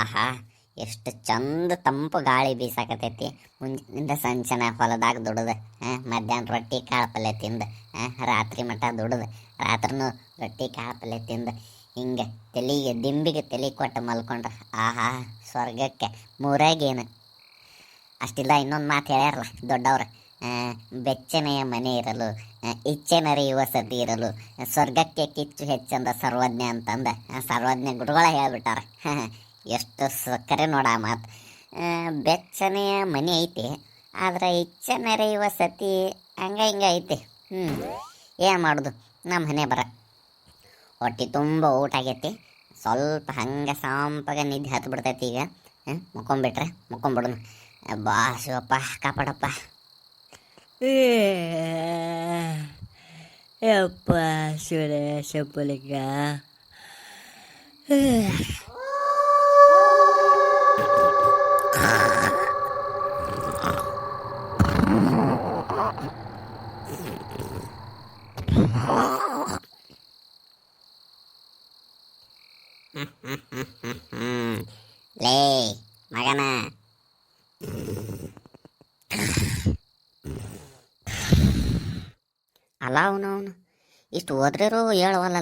ಆಹಾ ಎಷ್ಟು ಚಂದ ತಂಪು ಗಾಳಿ ಬೀಸಾಕತೈತಿ. ಮುಂಜಿನಿಂದ ಸಂಚನ ಹೊಲದಾಗ ದುಡ್ದು ಮಧ್ಯಾಹ್ನ ರೊಟ್ಟಿ ಕಾಳು ಪಲ್ಯ ತಿಂದು ರಾತ್ರಿ ಮಠ ದುಡ್ದು ರಾತ್ರಿನೂ ರೊಟ್ಟಿ ಕಾಳು ಪಲ್ಯ ತಿಂದು ಹಿಂಗೆ ತಲೆಗೆ ದಿಂಬಿಗೆ ತಲೆ ಕೊಟ್ಟು ಮಲ್ಕೊಂಡ್ರೆ ಆಹಾ ಸ್ವರ್ಗಕ್ಕೆ ಮೂರಾಗೇನು ಅಷ್ಟಿಲ್ಲ ಇನ್ನೊಂದು ಮಾತು ಹೇಳ್ಯಾರಲ್ಲ ದೊಡ್ಡವ್ರು ಬೆಚ್ಚನೆಯ ಮನೆ ಇರಲು ಆ, ಇಚ್ಛೆನರಿಯುವ ಸತಿ ಇರಲು ಸ್ವರ್ಗಕ್ಕೆ ಕಿಚ್ಚು ಹೆಚ್ಚಂದ ಸರ್ವಜ್ಞ ಅಂತಂದ ಸರ್ವಜ್ಞ ಗುರುಗಳ ಹೇಳ್ಬಿಟ್ಟಾರ. ಎಷ್ಟು ಸಕ್ಕರೆ ನೋಡ ಮಾತು. ಬೆಚ್ಚನೆಯ ಮನೆ ಐತಿ, ಆದ್ರೆ ಇಚ್ಛೆ ನೆರೆಯುವ ಸತಿ ಹಂಗ ಹಿಂಗೆ ಐತಿ. ಹ್ಞೂ ಏನು ಮಾಡೋದು? ನಮ್ಮ ಮನೆ ಬರ. ಹೊಟ್ಟೆ ತುಂಬ ಊಟ ಆಗೈತಿ. ಸ್ವಲ್ಪ ಹಂಗೆ ಸಾಂಪಾಗ ನಿದ್ದೆ ಹತ್ತು ಬಿಡ್ತೈತಿ ಈಗ. ಹಾಂ ಮುಕ್ಕೊಂಬಿಟ್ರೆ ಮುಕ್ಕೊಂಬಿಡೋಣ. ಬಾ ಶಿವಪ್ಪ, ಕಾಪಾಡಪ್ಪ. ಯಪ್ಪ ಶಿವನೇ ಶಂಭುಲಿಂಗ ಲೇ, ಮಗನ. ಅಲ್ಲ ಇಷ್ಟು ಓದ್ರಿರು ಹೇಳುವಲ್ಲ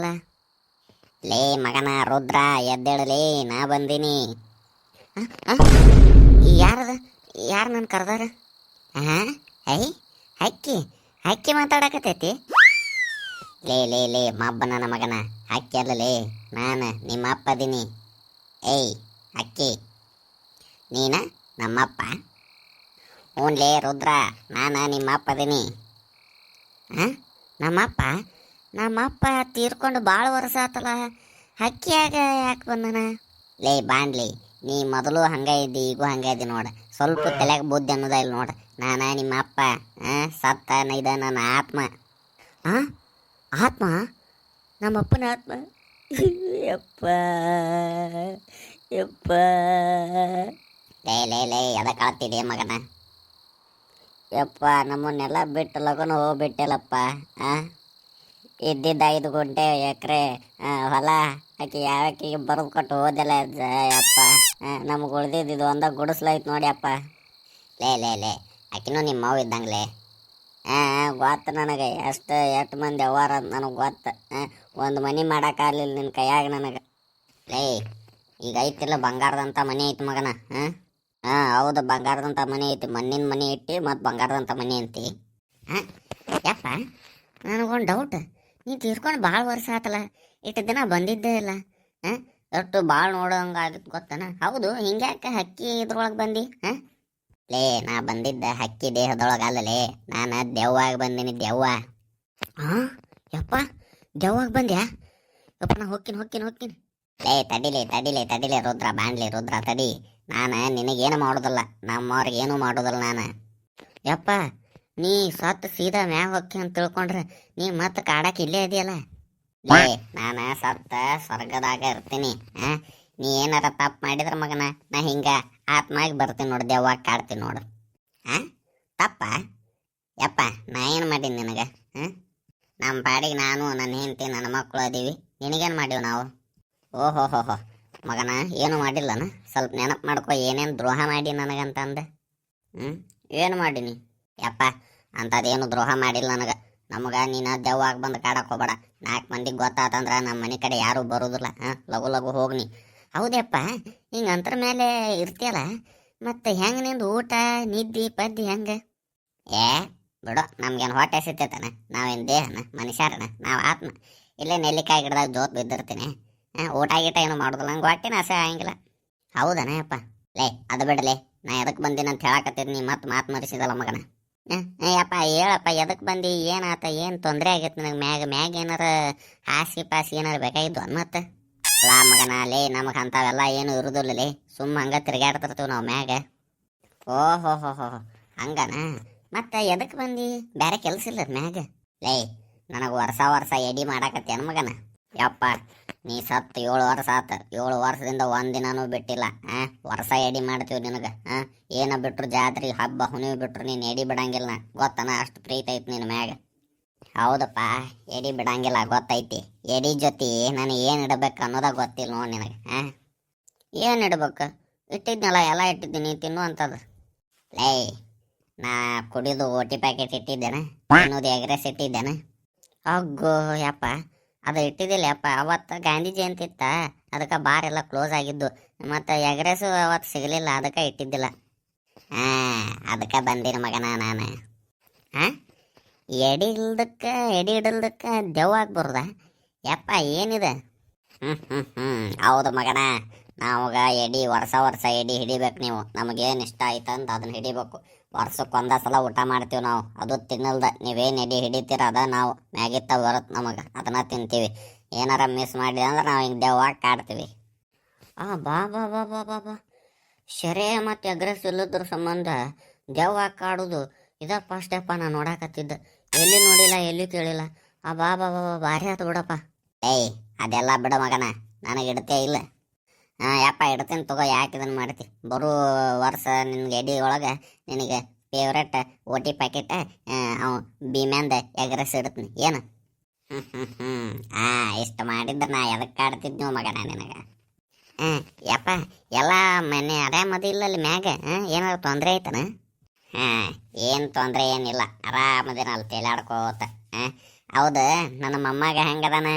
ಲೇ, ಮಗನ, ರುದ್ರ, ಎದ್ದೇಳಲೇ, ನಾ ಬಂದೀನಿ? ಯಾರದ, ಯಾರು ನನ್ನ ಕರ್ದಾರ? ಹಾಂ ಐ ಹಕ್ಕಿ ಹಕ್ಕಿ ಮಾತಾಡಕತೈತಿ ಲೇ ಲೇ ಲೇ ಮಬ್ಬನ ಮಗನ. ಹಕ್ಕಿ ಅಲ್ಲಲೇ ನಾನು ನಿಮ್ಮ ಅಪ್ಪ ಅದೀನಿ. ಏಯ್, ಅಕ್ಕಿ. ನೀನ ನಮ್ಮಪ್ಪ ಹ್ಞೂನ್ಲೇ ರುದ್ರ, ನಾನು ನಿಮ್ಮ ಅಪ್ಪ ಅದೀನಿ. ಹಾಂ ನಮ್ಮಪ್ಪ ನಮ್ಮಪ್ಪ ತೀರ್ಕೊಂಡು ಭಾಳ ವರ್ಷ ಆತಲ್ಲ ಹಕ್ಕಿಯಾಗ ಯಾಕೆ ಬಂದನ? ಲೇ ಬಾಂಡ್ಲಿ ನೀ ಮೊದಲು ಹಂಗ ಇದ್ದಿ, ಈಗೂ ಹಂಗ ಇದ್ದಿ ನೋಡ. ಸ್ವಲ್ಪ ತಲೆಗೆ ಬುದ್ಧಿ ಅನ್ನೋದ ಇಲ್ಲ ನೋಡ. ನಾನು ನಿಮ್ಮ ಅಪ್ಪ ಹಾಂ ಸತ್ತ, ನೈದ, ನನ್ನ ಆತ್ಮ. ಹಾಂ ಆತ್ಮ, ನಮ್ಮಪ್ಪನ ಆತ್ಮ. ಯಪ್ಪ ಯಪ್ಪ. ಲೇ ಲೇ ಲೇ ಎದಕ್ಕೆ ಅಳ್ತಿದೆ ಮಗನ? ಯಪ್ಪ, ನಮ್ಮನ್ನೆಲ್ಲ ಬಿಟ್ಟು ಲಗನ ಹೋಗ್ಬಿಟ್ಟಿಲ್ಲಪ್ಪ. ಇದ್ದಿದ್ದ ಐದು ಗುಂಟೆ ಎಕರೆ ಹೊಲ ಆಕೆ ಯಾವಕ್ಕಿಗೆ ಬರೆದು ಕೊಟ್ಟು ಹೋದೆಲ್ಲ ಅಪ್ಪ ನಮ್ಗೆ ಉಳ್ದಿದ್ದು ಇದು ಒಂದ ಗುಡಿಸ್ಲೈತೆ ನೋಡಿ ಅಪ್ಪ. ಲೇ ಲೇ ಲೇ, ಆಕಿನೂ ನಿಮ್ಮ ಮಾವು ಇದ್ದಂಗ್ಲೇ. ಗೊತ್ತು ನನಗೆ. ಎಷ್ಟು ಎಷ್ಟು ಮಂದಿ ಅವ್ವಾರ ಅಂತ ನನಗೆ ಗೊತ್ತು. ಒಂದು ಮನೆ ಮಾಡೋಕ್ಕಾಗಲಿಲ್ಲ ನಿನ್ನ ಕೈಯಾಗ ನನಗೆ. ಲೇ ಈಗ ಐತಿಲ್ಲ ಬಂಗಾರದಂಥ ಮನೆ ಐತಿ ಮಗನ ಹಾಂ ಹಾಂ ಹೌದು ಬಂಗಾರದಂಥ ಮನೆ ಐತಿ. ಮಣ್ಣಿನ ಮನೆ ಇಟ್ಟು ಮತ್ತು ಬಂಗಾರದಂಥ ಮನೆ ಅಂತಿ. ಹಾಂ ಯಪ್ಪ, ನನಗೊಂದು ಡೌಟ್ ನೀ ತೀರ್ಕೊಂಡು ಭಾಳ ವರ್ಷ ಆತಲ್ಲ, ಇಷ್ಟು ದಿನ ಬಂದಿದ್ದೇ ಇಲ್ಲ ಹಾಂ ಎಷ್ಟು ಭಾಳ ನೋಡೋಂಗೆ ಆಗಿತ್ತು ಗೊತ್ತನ? ಹೌದು, ಹಿಂಗ್ಯಾಕೆ ಹಕ್ಕಿ ಇದ್ರೊಳಗೆ ಬಂದು ಹಾಂ ಲೇ ನಾ ಬಂದಿದ್ದ ಹಕ್ಕಿ ದೇಹದೊಳಗೆ ಅಲ್ಲಲೇ ನಾನು ದೆವ್ವಾಗ ಬಂದೀನಿ ದೆವ್ವ. ಹಾಂ ಯಪ್ಪ ದೆವ್ವಾಗ ಬಂದ್ಯಾ? ಯಪ್ಪ ನಾ ಹೋಗ್ತೀನಿ ಹೋಗ್ತೀನಿ ಹೋಗ್ತೀನಿ ಲೇ ತಡಿಲೆ ತಡಿಲೆ ತಡಿಲೆ ರುದ್ರ ಬಾಂಡ್ಲಿ ರುದ್ರ ತಡಿ. ನಾನು ನಿನಗೇನು ಮಾಡೋದಲ್ಲ ನಮ್ಮವ್ರಿಗೆ ಏನೂ ಮಾಡೋದಿಲ್ಲ ನಾನು. ಯಪ್ಪ ನೀ ಸತ್ತು ಸೀದಾ ಮ್ಯಾಗ ಹೊಕ್ಕಿ ಅಂತ ತಿಳ್ಕೊಂಡ್ರೆ ನೀ ಮತ್ತೆ ಕಾಡಕ್ಕೆ ಇಲ್ಲೇ ಇದೆಯಲ್ಲ? ಲೇ ನಾನು ಸತ್ತ ಸ್ವರ್ಗದಾಗ ಇರ್ತೀನಿ ಹಾ ನೀ ಏನಾರ ತಪ್ಪು ಮಾಡಿದ್ರ ಮಗನ ನಾ ಹಿಂಗ. ಆತ್ಮಾಗಿ ಬರ್ತೀನಿ ನೋಡು, ದೆವ್ವ ಕಾಡ್ತೀನಿ ನೋಡು. ಹಾಂ ತಪ್ಪ? ಯಪ್ಪ, ನಾ ಏನು ಮಾಡೀನಿ ನಿನಗೆ? ಹಾಂ ನಮ್ಮ ಪಾಡಿಗೆ ನಾನು ನನ್ನ ಹೆಂಡತಿ ನನ್ನ ಮಕ್ಕಳು ಅದೀವಿ. ನಿನಗೇನು ಮಾಡೀವಿ ನಾವು? ಓಹೋ ಹೋ ಹೋ ಮಗನ, ಏನು ಮಾಡಿಲ್ಲನ? ಸ್ವಲ್ಪ ನೆನಪು ಮಾಡ್ಕೊ, ಏನೇನು ದ್ರೋಹ ಮಾಡಿ ನನಗಂತಂದೆ. ಹ್ಞೂ ಏನು ಮಾಡೀನಿ? ಯಪ್ಪ ಅಂಥದ್ದೇನು ದ್ರೋಹ ಮಾಡಿಲ್ಲ ನನಗೆ. ನಮಗೆ ನೀನು ದೆವ್ವಾಗಿ ಬಂದು ಕಾಡಕ್ಕೆ ಹೋಗ್ಬೇಡ. ನಾಲ್ಕು ಮಂದಿಗೆ ಗೊತ್ತಾತಂದ್ರೆ ನಮ್ಮ ಮನೆ ಕಡೆ ಯಾರೂ ಬರೋದಿಲ್ಲ. ಹಾಂ ಲಘು ಲಘು ಹೋಗ್ನಿ. ಹೌದಪ್ಪ ಹಿಂಗೆ ಅಂತರ ಮೇಲೆ ಇರ್ತೀಯಲ್ಲ, ಮತ್ತೆ ಹೆಂಗೆ ನಿಂದು ಊಟ, ನಿದ್ದೆ, ಪದ್ದಿ ಹೆಂಗೆ? ಏ, ಬಿಡು, ನಮ್ಗೇನು ಹೊಟ್ಟೆ ಸಿಗ್ತೈತನ ನಾವೇನು ದೇಹನ, ಮನುಷ್ಯರನ, ನಾವು ಆತ್ಮ. ಇಲ್ಲೇ ನೆಲ್ಲಿಕಾಯಿ ಗಿಡದಾಗ ಜೋತ್ ಬಿದ್ದಿರ್ತೀನಿ. ಊಟ ಗೀಟ ಏನು ಮಾಡೋದಿಲ್ಲ, ನಂಗೆ ಹೊಟ್ಟೆನ ಆಸೆ ಆಗಂಗಿಲ್ಲ. ಹೌದನ ಯಪ್ಪ. ಲೇ, ಅದು ಬಿಡಲೇ ನಾ ಎದಕ್ಕೆ ಬಂದಿನ ಅಂತ ಹೇಳಕತ್ತಿದ್ ನೀ ಮತ್ತೆ ಮಾತು ಮರಿಸಿದಲ್ಲ ಮಗನ. ಯಪ್ಪ, ಹೇಳಪ್ಪ ಎದಕ್ಕೆ ಬಂದು, ಏನಾತ, ಏನು ತೊಂದರೆ ಆಗೈತೆ ನನಗೆ ಮ್ಯಾಗ ಮ್ಯಾಗ ಏನಾರ ಹಾಸಿ ಪಾಸಿ ಏನಾರು ಬೇಕಾಗಿದ್ದು ಅನ್ ಮತ್ತೆ? ಲಾ ಮಗನ, ಲೇ ನಮಗೆ ಅಂಥವೆಲ್ಲ ಏನು ಇರುದಿಲ್ಲ ಲೇ. ಸುಮ್ಮ ಹಂಗೆ ತಿರ್ಗಾಡ್ತಿರ್ತೀವಿ ನಾವು ಮ್ಯಾಗ. ಓ ಹೋ ಹೋ ಹೋ ಹೋ. ಹಂಗನ? ಮತ್ತೆ ಎದಕ್ಕೆ ಬಂದಿ? ಬೇರೆ ಕೆಲಸ ಇಲ್ಲ ಮ್ಯಾಗ. ಲೇ, ನನಗೆ ವರ್ಷ ವರ್ಷ ಎಡಿ ಮಾಡಾಕತ್ತೇನು ಮಗನ. ಯಪ್ಪ, ನೀ ಸತ್ತು ಏಳು ವರ್ಷ ಆತ. ಏಳು ವರ್ಷದಿಂದ ಒಂದಿನನೂ ಬಿಟ್ಟಿಲ್ಲ. ಆ, ವರ್ಷ ಎಡಿ ಮಾಡ್ತೀವಿ ನಿನಗೆ. ಹಾಂ ಏನ ಬಿಟ್ರು ಜಾತ್ರೆ, ಹಬ್ಬ ಹುಣಿವು ಬಿಟ್ರು ನೀನು ಎಡಿ ಬಿಡಂಗಿಲ್ಲ. ಗೊತ್ತನ? ಅಷ್ಟು ಪ್ರೀತಿ ಐತಿ ನಿನ್ನ ಮ್ಯಾಗ. ಹೌದಪ್ಪ, ಎಡಿ ಬಿಡಂಗಿಲ್ಲ, ಗೊತ್ತೈತಿ. ಎಡಿ ಜೊತೆ ನಾನು ಏನು ಇಡಬೇಕು ಅನ್ನೋದ ಗೊತ್ತಿಲ್ಲ ನೋ ನಿನಗೆ, ಆ? ಏನು ಇಡ್ಬೇಕು? ಇಟ್ಟಿದ್ನಲ್ಲ, ಎಲ್ಲ ಇಟ್ಟಿದ್ದೀನಿ ತಿನ್ನು ಲೈ ಲೇ ನಾ ಕುಡಿದು ಓಟಿ ಪ್ಯಾಕೆಟ್ ಇಟ್ಟಿದ್ದೇನೆ, ತಿನ್ನೋದು ಎಗ್ರೆಸ್ ಇಟ್ಟಿದ್ದೇನೆ. ಅಗ್ಗೋ, ಯಪ್ಪ, ಅದು ಇಟ್ಟಿದ್ದಿಲ್ಲ, ಯಪ್ಪ, ಅವತ್ತು ಗಾಂಧಿ ಜಯಂತಿ ಇತ್ತ, ಅದಕ್ಕೆ ಬಾರ್ ಎಲ್ಲ ಕ್ಲೋಸ್ ಆಗಿದ್ದು, ಮತ್ತು ಎಗ್ರೆಸು ಅವತ್ತು ಸಿಗಲಿಲ್ಲ, ಅದಕ್ಕೆ ಇಟ್ಟಿದ್ದಿಲ್ಲ. ಹಾಂ ಅದಕ್ಕೆ ಬಂದಿನ ಮಗನ ನಾನು. ಹಾಂ ಎಡಿ ಇಲ್ದಕ್ಕೆ ಎಡಿ ಇಡಲ್ದಕ್ಕೆ ದೆವ್ವ ಆಗ್ಬಾರ್ದ? ಯಪ್ಪ, ಏನಿದೆ? ಹ್ಞೂ ಹ್ಞೂ ಹ್ಞೂ ಹೌದು ಮಗನ, ನಾವಾಗ ಎಡಿ, ವರ್ಷ ವರ್ಷ ಎಡಿ ಹಿಡಿಬೇಕು ನೀವು. ನಮಗೇನು ಇಷ್ಟ ಆಯ್ತು ಅಂತ ಅದನ್ನ ಹಿಡಿಬೇಕು. ವರ್ಷಕ್ಕೆ ಒಂದೇ ಸಲ ಊಟ ಮಾಡ್ತೀವಿ ನಾವು. ಅದು ತಿನ್ನಲ್ದ. ನೀವೇನು ಎಡಿ ಹಿಡಿತೀರ ಅದ ನಾವು. ಮ್ಯಾಗಿತ್ತ ಬರುತ್ತೆ ನಮಗೆ. ಅದನ್ನ ತಿಂತೀವಿ. ಏನಾರ ಮಿಸ್ ಮಾಡಿದೆ ಅಂದ್ರೆ ನಾವು ಹಿಂಗೆ ದೆವ್ವಾಗಿ ಕಾಡ್ತೀವಿ. ಆ, ಬಾ ಬಾ ಬಾ ಬಾ ಬಾ ಬಾ. ಶರೆ ಮತ್ತು ಅಗ್ರೆಸ್ ಇಲ್ಲದ್ರ ಸಂಬಂಧ ದೆವ್ವಾಗ ಕಾಡೋದು. ಇದ ಫಸ್ಟ್ ಅಪ್ಪ ನಾನು ನೋಡಾಕತ್ತಿದ್ದ. ಎಲ್ಲಿ ನೋಡಿಲ್ಲ, ಎಲ್ಲಿ ಕೇಳಿಲ್ಲ. ಆ ಬಾ ಬಾ ಬಾ ಭಾರಿ ಆತು ಬಿಡಪ್ಪ. ಏಯ್, ಅದೆಲ್ಲ ಬಿಡ ಮಗನ, ನನಗೆ ಇಡ್ತೇ ಇಲ್ಲ. ಹಾಂ ಯಪ್ಪ ಇಡ್ತೀನಿ ತಗೋ, ಯಾಕೆ ಇದನ್ನು ಮಾಡ್ತಿ? ಬರೋ ವರ್ಷ ನಿನ್ಗೆ ಎಡಿ ಒಳಗೆ ನಿನಗೆ ಫೇವ್ರೆಟ್ ಓಟಿ ಪ್ಯಾಕೆಟ್ ಅವು ಭೀಮ್ಯಾಂದ ಎಗ್ರೆಸ್ ಇಡ್ತೀನಿ. ಏನು? ಹ್ಞೂ ಹ್ಞೂ ಹ್ಞೂ ಇಷ್ಟು ಮಾಡಿದ್ರೆ ನಾ ಎದಕ್ಕೆ ಕಾಡ್ತಿದ್ನೋ ಮಗನ ನಿನಗೆ. ಹಾಂ ಯಪ್ಪ, ಎಲ್ಲ ಮನೆ ಮದಿ ಇಲ್ಲ ಅಲ್ಲಿ ಮ್ಯಾಗ ಹಾಂ ಏನಾದ್ರು ತೊಂದರೆ ಐತನ? ಹಾಂ ಏನು ತೊಂದರೆ ಏನಿಲ್ಲ. ಆರಾಮದಿನ ಅಲ್ಲಿ ತೇಲಾಡ್ಕೋತ. ಹಾಂ ಹೌದು, ನನ್ನ ಮೊಮ್ಮಗ ಹೆಂಗದಾನ?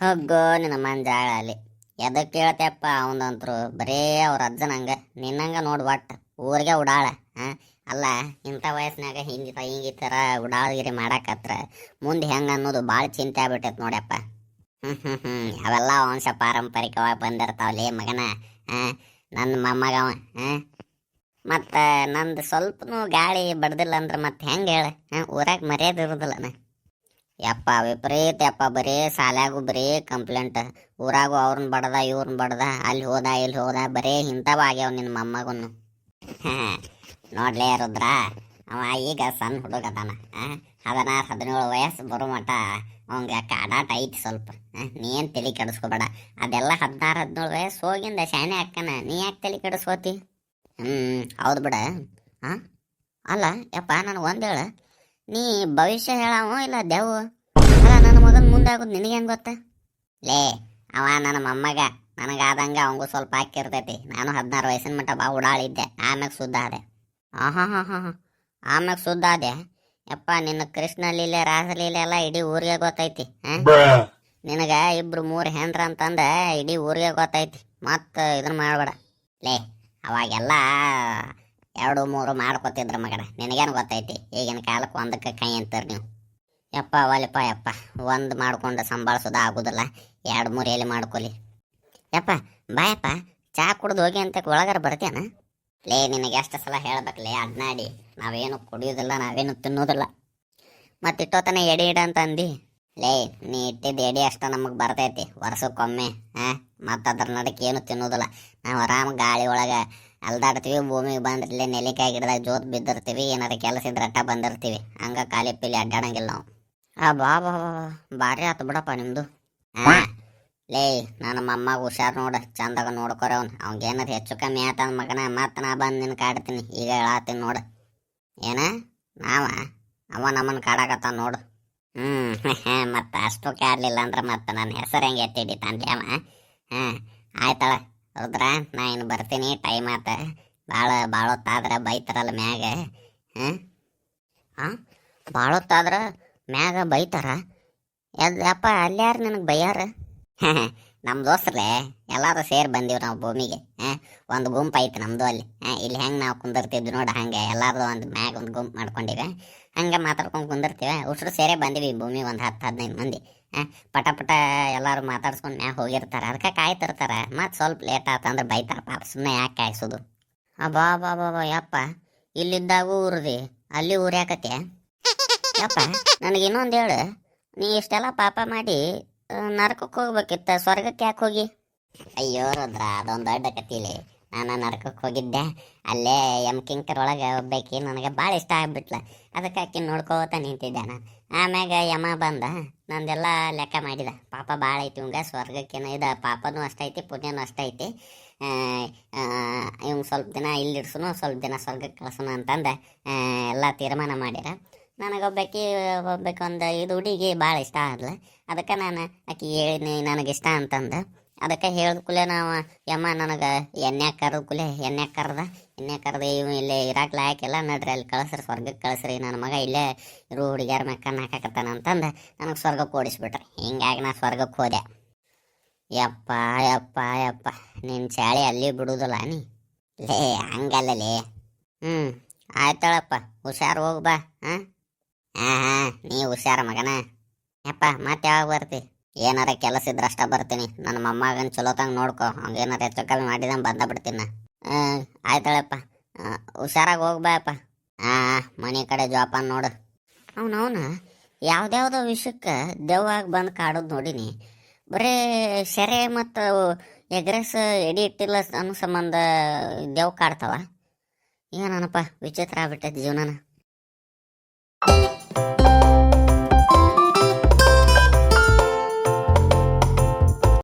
ಹೋಗೋ ನಿನ್ನ ಮಂಜಾಳ ಅಲ್ಲಿ ಎದಕ್ಕೆ ಕೇಳ್ತೇಪ್ಪ ಅವನಂತರು, ಬರೇ ಅವ್ರ ಅಜ್ಜನಂಗ ನಿನ್ನಂಗ ನೋಡ್ ಒಟ್ಟು, ಊರಿಗೆ ಉಡಾಳ. ಹಾಂ ಅಲ್ಲ, ಇಂಥ ವಯಸ್ಸಿನಾಗ ಹಿಂಗೆ ಹಿಂಗೆ ಥರ ಉಡಾಳಗಿರಿ ಮಾಡಾಕತ್ರ. ಮುಂದೆ ಹೆಂಗೆ ಅನ್ನೋದು ಭಾಳ ಚಿಂತೆ ಆಗ್ಬಿಟ್ಟೈತೆ ನೋಡ್ಯಪ್ಪ. ಹ್ಞೂ ಹ್ಞೂ ಹ್ಞೂ ಅವೆಲ್ಲ ವಂಶ ಪಾರಂಪರಿಕವಾಗಿ ಬಂದಿರ್ತಾವಲೇ ಮಗನ. ಹಾಂ ನನ್ನ ಮೊಮ್ಮಗ ಹಾಂ ಮತ್ತು ನಂದು ಸ್ವಲ್ಪನೂ ಗಾಳಿ ಬಡ್ದಿಲ್ಲ ಅಂದ್ರೆ ಮತ್ತೆ ಹೆಂಗೆ ಹೇಳ? ಊರಾಗ ಮರ್ಯಾದೆ ನಾ. ಯಪ್ಪ, ವಿಪರೀತ ಯಪ್ಪ, ಬರೀ ಸಾಲಾಗು ಬರೀ ಕಂಪ್ಲೇಂಟ್. ಊರಾಗು ಅವ್ರನ್ನ ಬಡ್ದ ಇವ್ರನ್ನ ಬಡ್ದ, ಅಲ್ಲಿ ಹೋದ, ಇಲ್ಲಿ ಹೋದ, ಬರೀ ಇಂಥವ ಆಗ್ಯಾವ ನಿನ್ನ ಮೊಮ್ಮಗನು. ನೋಡ್ಲೇ ರುದ್ರ, ಅವ ಈಗ ಸಣ್ಣ ಹುಡುಗ ಅದಾನ. ಹದಿನಾರು, ಹದಿನೇಳು ವಯಸ್ಸು ಬರೋ ಮಟ ಅವಂಗೆ ಕಾಡಾಟ ಐತಿ ಸ್ವಲ್ಪ. ನೀನು ತಲೆ ಕೆಡಿಸ್ಕೋಬೇಡ. ಅದೆಲ್ಲ ಹದಿನಾರು, ಹದಿನೇಳು ವಯಸ್ಸು ಹೋಗಿಂದ ಶಾಣೆ ಅಕ್ಕನ. ನೀ ಯಾಕೆ ತಲೆ ಕೆಡಿಸ್ಕೋತಿ? ಹ್ಞೂ ಹೌದು ಬಿಡ. ಹಾಂ ಅಲ್ಲ ಯಪ್ಪ ನನಗೆ ಒಂದು ಹೇಳ. ನೀ ಭವಿಷ್ಯ ಹೇಳಾವ ಇಲ್ಲ ದೇವ ಅಲ್ಲ ನನ್ನ ಮಗನ ಮುಂದೆ ಆಗೋದು ನಿನಗೆ ಹೆಂಗೆ ಗೊತ್ತ? ಲೇ ಅವ ನನ್ನ ಮೊಮ್ಮಗ. ನನಗಾದಂಗೆ ಅವಂಗೂ ಸ್ವಲ್ಪ ಹಾಕಿರ್ತೈತಿ ನಾನು ಹದಿನಾರು ವಯಸ್ಸಿನ ಮಟ್ಟ ಬಾ ಉಡಾಳಿದ್ದೆ. ಆಮ್ಯಾಗ ಸುದ್ದ ಆದೆ. ಹಾಂ ಹಾಂ ಹಾಂ ಹಾಂ ಆಮ್ಯಾಗ ಸುದ್ದ ಆದೆ. ಯಪ್ಪ ನಿನ್ನ ಕೃಷ್ಣ ಲೀಲೆ ರಾಸಲೀಲೆ ಎಲ್ಲ ಇಡೀ ಊರಿಗೆ ಗೊತ್ತೈತಿ ಹಾಂ ನಿನಗ ಇಬ್ರು ಮೂರು ಹೆಂಡ್ರ ಅಂತಂದ ಇಡೀ ಊರಿಗೆ ಗೊತ್ತೈತಿ. ಮತ್ತ ಇದನ್ನ ಮಾಡಬೇಡ. ಲೇ ಅವಾಗೆಲ್ಲ ಎರಡು ಮೂರು ಮಾಡ್ಕೊತಿದ್ರ ಮಗನ. ನಿನಗೇನು ಗೊತ್ತೈತಿ? ಈಗಿನ ಕಾಲಕ್ಕೆ ಒಂದಕ್ಕೆ ಕೈ ಅಂತೀರಿ ನೀವು. ಯಪ್ಪ ಒಲೆಪ್ಪ ಯಪ್ಪ. ಒಂದು ಮಾಡ್ಕೊಂಡು ಸಂಭಾಳಿಸೋದು ಆಗೋದಿಲ್ಲ. ಎರಡು ಮೂರು ಎಲ್ಲಿ ಮಾಡ್ಕೊಲಿ. ಯಪ್ಪ ಬಾಯಪ್ಪ ಚಾ ಕುಡ್ದು ಹೋಗಿ ಅಂತ ಒಳಗಾರ ಬರ್ತೇನೆ ಲೇ, ನಿನಗೆ ಎಷ್ಟು ಸಲ ಹೇಳ್ಬೇಕಲೇ ಅಡ್ನಾಡಿ ನಾವೇನು ಕುಡಿಯೋದಿಲ್ಲ, ನಾವೇನು ತಿನ್ನೋದಿಲ್ಲ. ಮತ್ತೆ ಇಟ್ಟೋತನ ಎಡೆ ಇಡ ಅಂತ ಅಂದಿ. ಲೇ, ನೀ ಇಟ್ಟಿದ್ದ ಎಡಿ ಅಷ್ಟ ನಮಗೆ ಬರ್ತೈತಿ. ವರ್ಷಕ್ಕೊಮ್ಮೆ, ಹಾಂ? ಮತ್ತು ಅದ್ರ ನಡಕ್ಕೆ ಏನು ತಿನ್ನೋದಿಲ್ಲ. ನಾವು ಆರಾಮ ಗಾಳಿ ಒಳಗೆ ಅಲ್ದಾಡ್ತೀವಿ, ಭೂಮಿಗೆ ಬಂದ್ರಲ್ಲೇ ನೆಲ್ಲಿಕಾಯಿ ಗಿಡದಾಗ ಜೋತ್ ಬಿದ್ದಿರ್ತೀವಿ, ಏನಾರ ಕೆಲಸ ಇದ್ರೆ ಬಂದಿರ್ತೀವಿ. ಹಂಗ ಕಾಲಿ ಪಿಲಿ ಅಡ್ಡಾಡಂಗಿಲ್ಲ ನಾವು. ಆ ಬಾ ಬಾ ಬಾ. ಭಾರಿ ಆತು ಬಿಡಪ್ಪ ನಿಮ್ದು. ಹಾ? ಲೇ ನನ್ನ ಮೊಮ್ಮಗ ಹುಷಾರ್ ನೋಡ, ಚಂದಾಗ ನೋಡ್ಕೊರ ಅವ್ನು. ಅವಂಗೇನಾರ ಹೆಚ್ಚು ಕಮ್ಮಿ ಆತನ ಮಗನ, ಮತ್ತೆ ನಾ ಬಂದು ನಿನ್ನ ಕಾಡ್ತೀನಿ. ಈಗ ಹೇಳತ್ತೀನಿ ನೋಡು. ಏನ? ನಾವ? ಅವ ನಮ್ಮನ್ನ ಕಾಡಕತ್ತ ನೋಡು. ಹ್ಞೂ ಮತ್ತೆ ಅಷ್ಟು ಕಾಡ್ಲಿಲ್ಲ ಅಂದ್ರೆ ಮತ್ತೆ ನನ್ನ ಹೆಸರು ಹೆಂಗೆ ಎತ್ತಿಡಿತಾನ್ಲಿ ಅವ? ಹಾಂ ಆಯ್ತಳ ರುದ್ರ ನಾ ಇನ್ನು ಬರ್ತೀನಿ ಟೈಮ್ ಆತ. ಭಾಳ ಭಾಳ ಹೊತ್ತಾದ್ರೆ ಬೈತಾರಲ್ಲ ಮ್ಯಾಗ. ಹಾಂ ಹಾಂ ಭಾಳ ಹೊತ್ತಾದ್ರೆ ಮ್ಯಾಗ ಬೈತಾರ? ಯಪ್ಪ ಅಲ್ಯಾರು ನನಗೆ ಬೈಯಾರ? ನಮ್ಮ ದೋಸ್ತರೇ ಎಲ್ಲರೂ ಸೇರಿ ಬಂದೀವಿ ನಾವು ಭೂಮಿಗೆ, ಹಾಂ? ಒಂದು ಗುಂಪು ಐತೆ ನಮ್ಮದು ಅಲ್ಲಿ, ಹಾಂ? ಇಲ್ಲಿ ಹೆಂಗೆ ನಾವು ಕುಂದಿರ್ತಿದ್ವಿ ನೋಡಿ ಹಾಗೆ ಎಲ್ಲಾರ್ದು ಒಂದು ಮ್ಯಾಗ ಒಂದು ಗುಂಪು ಮಾಡ್ಕೊಂಡಿವೆ, ಹಂಗೆ ಮಾತಾಡ್ಕೊಂಡು ಕುಂದಿರ್ತೀವಿ. ಉಸ್ರು ಸೇರೇ ಬಂದಿವಿ ಭೂಮಿಗೆ ಒಂದು ಹತ್ತು, ಹದಿನೈದು ಮಂದಿ, ಹಾಂ? ಪಟ ಪಟ ಎಲ್ಲರೂ ಮಾತಾಡ್ಸ್ಕೊಂಡು ಮ್ಯಾಗ ಹೋಗಿರ್ತಾರೆ ಅದಕ್ಕೆ ಕಾಯ್ತಿರ್ತಾರೆ. ಮತ್ತು ಸ್ವಲ್ಪ ಲೇಟ್ ಆತಂದ್ರೆ ಬೈತಾರೆ ಪಾಪ ಸುಮ್ಮನೆ ಯಾಕೆ ಕಾಯಿಸೋದು? ಅಬ್ಬಾ ಬಾ ಬಾ ಯಪ್ಪ, ಇಲ್ಲಿದ್ದಾಗೂ ಊರ್ದಿ ಅಲ್ಲಿ ಊರ್ಯಾಕತ್ತೆ ಯಪ್ಪ, ನನಗೆ ಇನ್ನೊಂದು ಹೇಳು, ನೀ ಇಷ್ಟೆಲ್ಲ ಪಾಪ ಮಾಡಿ ನರಕಕ್ಕೆ ಹೋಗ್ಬೇಕಿತ್ತ? ಸ್ವರ್ಗಕ್ಕೆ ಯಾಕೆ ಹೋಗಿ? ಅಯ್ಯೋ ರುದ್ರ, ಅದೊಂದು ದೊಡ್ಡ ಕತೀಲಿ ನಾನು ನರಕಕ್ಕೆ ಹೋಗಿದ್ದೆ. ಅಲ್ಲೇ ಎಂ ಕಿಂಕರ್ ಒಳಗೆ ನನಗೆ ಭಾಳ ಇಷ್ಟ ಆಗ್ಬಿಟ್ಲ. ಅದಕ್ಕೆ ಆಕಿ ನೋಡ್ಕೋತ ನಿಂತಿದ್ದೆ ನಾನು ಆಮ್ಯಾಗ ಯಮ ಬಂದ. ನಂದೆಲ್ಲ ಲೆಕ್ಕ ಮಾಡಿದ. ಪಾಪ ಭಾಳ ಐತಿ ಇವಂಗ ಸ್ವರ್ಗಕ್ಕೆ ಇದು, ಪಾಪನೂ ಅಷ್ಟೈತಿ, ಪುಣ್ಯನೂ ಅಷ್ಟೈತಿ. ಇವಂಗೆ ಸ್ವಲ್ಪ ದಿನ ಇಲ್ಲಿ ಇಡ್ಸುನು ಸ್ವಲ್ಪ ದಿನ ಸ್ವರ್ಗಕ್ಕೆ ಕಳ್ಸೋಣ ಅಂತಂದು ಎಲ್ಲ ತೀರ್ಮಾನ ಮಾಡ್ಯಾರ ನನಗೊಬ್ಬಾಕಿ ಒಬ್ಬಾಕಿ ಒಂದು ಇದು ಹುಡುಗಿ ಭಾಳ ಇಷ್ಟ ಆದ್ಲು. ಅದಕ್ಕೆ ನಾನು ಆಕಿ ಹೇಳಿದ್ನಿ, ನನಗೆ ಇಷ್ಟ ಅಂತಂದು. ಅದಕ್ಕೆ ಹೇಳಿದ ಕೂಲೆ ನಾವು, ಯಮ್ಮ, ನನಗೆ ಎಣ್ಣೆ ಕರೆದ ಕೂಲೆ ಎಣ್ಣೆ ಕರೆದ ಎಣ್ಣೆ ಕರೆದ ಇವ್ ಇಲ್ಲೇ ಇರಾಕ್ ಹಾಕಿಲ್ಲ, ನಡ್ರಿ ಅಲ್ಲಿ ಕಳಿಸ್ರಿ ಸ್ವರ್ಗಕ್ಕೆ ಕಳಿಸ್ರಿ ನನ್ನ ಮಗ ಇಲ್ಲೇ ಇರು ಹುಡುಗಿಯರ ಮೆಕ್ಕನ್ನ ಹಾಕಕತ್ತಾನ ಅಂತಂದು, ನನಗೆ ಸ್ವರ್ಗಕ್ಕೆ ಓಡಿಸ್ಬಿಟ್ರಿ. ಹಿಂಗಾಗಿ ನಾ ಸ್ವರ್ಗಕ್ಕೆ ಹೋದೆ. ಯಪ್ಪ ಯಪ್ಪ ಯಪ್ಪ ನಿನ್ನ ಚಾಳಿ ಅಲ್ಲಿ ಬಿಡುದಿಲ್ಲ ನೀ. ಲೇ, ಹಂಗಲ್ಲ ಲೇ. ಹ್ಞೂ ಆಯ್ತಾಳಪ್ಪ ಹುಷಾರು ಹೋಗಿ ಬಾ, ಹಾಂ? ಹಾಂ ನೀ ಹುಷಾರ ಮಗನ. ಯಪ್ಪ ಮತ್ತೆ ಯಾವಾಗ ಬರ್ತಿ? ಏನಾರ ಕೆಲಸ ಇದ್ರೆ ಅಷ್ಟ ಬರ್ತೀನಿ. ನನ್ನ ಮೊಮ್ಮಗನ ಚಲೋತಂಗೆ ನೋಡ್ಕೊ. ಅವ್ನಿಗೆ ಏನಾರ ಹೆಚ್ಚು ಕಮ್ಮಿ ಮಾಡಿದಂಗೆ ಬಂದ ಬಿಡ್ತೀನಿ ಆ, ಆಯ್ತಾಳಪ್ಪ. ಆ, ಹುಷಾರಾಗಿ ಹೋಗ್ಬಾಯಪ್ಪ ಹಾಂ ಮನೆ ಕಡೆ ಜೋಪಾನ ನೋಡು. ಅವನವನ ಯಾವ್ದ್ಯಾವ್ದೋ ವಿಷಯಕ್ಕೆ ದೆವ್ವಾಗಿ ಬಂದು ಕಾಡೋದು ನೋಡಿನಿ. ಬರೀ ಸೆರೆ ಮತ್ತು ಎಗ್ರೆಸ್ ಎಡಿ ಇಟ್ಟಿಲ್ಲ ಅನ್ನೋ ಸಂಬಂಧ ದೆವ್ ಕಾಡ್ತಾವ. ಏನನಪ್ಪ ವಿಚಿತ್ರ ಆಗ್ಬಿಟ್ಟೈತೆ ಜೀವನನ.